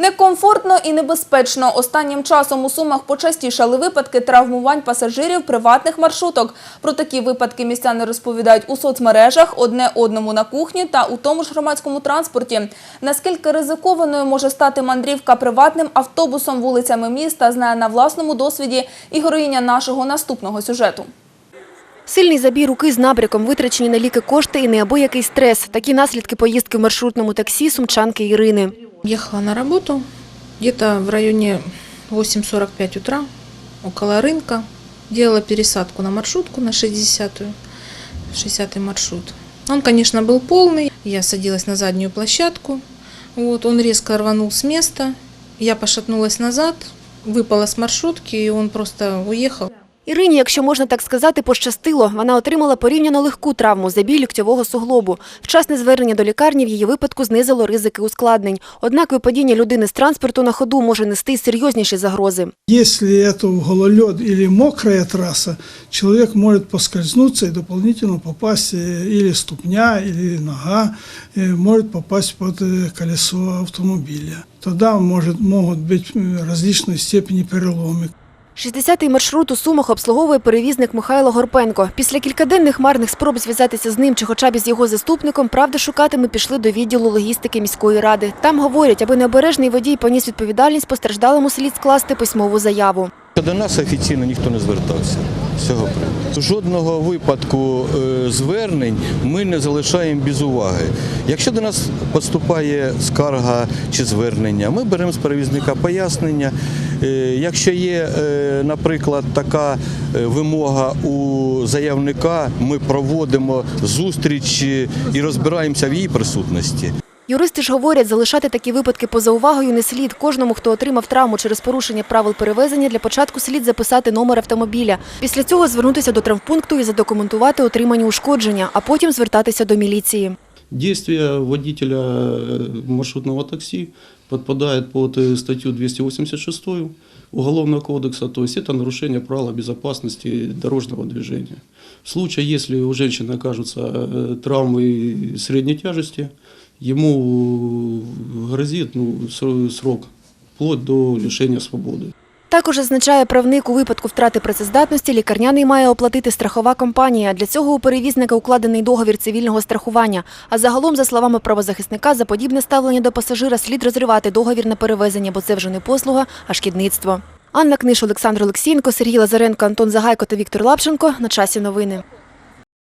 Некомфортно і небезпечно. Останнім часом у Сумах почастішали випадки травмувань пасажирів приватних маршруток. Про такі випадки містяни розповідають у соцмережах, одне одному на кухні та у тому ж громадському транспорті. Наскільки ризикованою може стати мандрівка приватним автобусом вулицями міста, знає на власному досвіді і героїня нашого наступного сюжету. Сильний забій руки з набряком, витрачені на ліки кошти і неабиякий стрес. Такі наслідки поїздки в маршрутному таксі сумчанки Ірини. Ехала на работу где-то в районе 8.45 утра, около рынка. Делала пересадку на маршрутку на 60-ю, 60-й маршрут. Он, конечно, был полный. Я садилась на заднюю площадку. Вот, он резко рванул с места. Я пошатнулась назад, выпала с маршрутки, и он просто уехал. Ірині, якщо можна так сказати, пощастило. Вона отримала порівняно легку травму – забій ліктьового суглобу. Вчасне звернення до лікарні в її випадку знизило ризики ускладнень. Однак випадіння людини з транспорту на ходу може нести й серйозніші загрози. Если это гололед или мокрая трасса, человек может поскользнуться и дополнительно попасть э, или ступня, или нога, э, может попасть под э, колесо автомобиля. Тогда может, могут быть э, различной степени переломы. 60-й маршрут у Сумах обслуговує перевізник Михайло Горпенко. Після кількаденних марних спроб зв'язатися з ним чи хоча б із його заступником, правди шукати ми пішли до відділу логістики міської ради. Там говорять, аби необережний водій поніс відповідальність, постраждалому слід скласти письмову заяву. До нас офіційно ніхто не звертався цього. Жодного випадку е, звернень ми не залишаємо без уваги. Якщо до нас поступає скарга чи звернення, ми беремо з перевізника пояснення. Е, Якщо є, е, наприклад, така е, вимога у заявника, ми проводимо зустріч і розбираємося в її присутності. Юристи ж говорять, залишати такі випадки поза увагою не слід. Кожному, хто отримав травму через порушення правил перевезення, для початку слід записати номер автомобіля. Після цього звернутися до травмпункту і задокументувати отримані ушкодження, а потім звертатися до міліції. Действия водителя маршрутного такси подпадает под э, статью 286 Уголовного кодекса, то есть это нарушение правил безопасности дорожного движения. В случае, если у женщины окажутся э, травмы средней тяжести, ему грозит ну, сро- срок вплоть до лишения свободы. Також зазначає правник у випадку втрати працездатності, лікарняний має оплатити страхова компанія. Для цього у перевізника укладений договір цивільного страхування. А загалом, за словами правозахисника, за подібне ставлення до пасажира слід розривати договір на перевезення, бо це вже не послуга, а шкідництво. Анна Книш, Олександр Олексієнко, Сергій Лазаренко, Антон Загайко та Віктор Лапченко. На часі новини.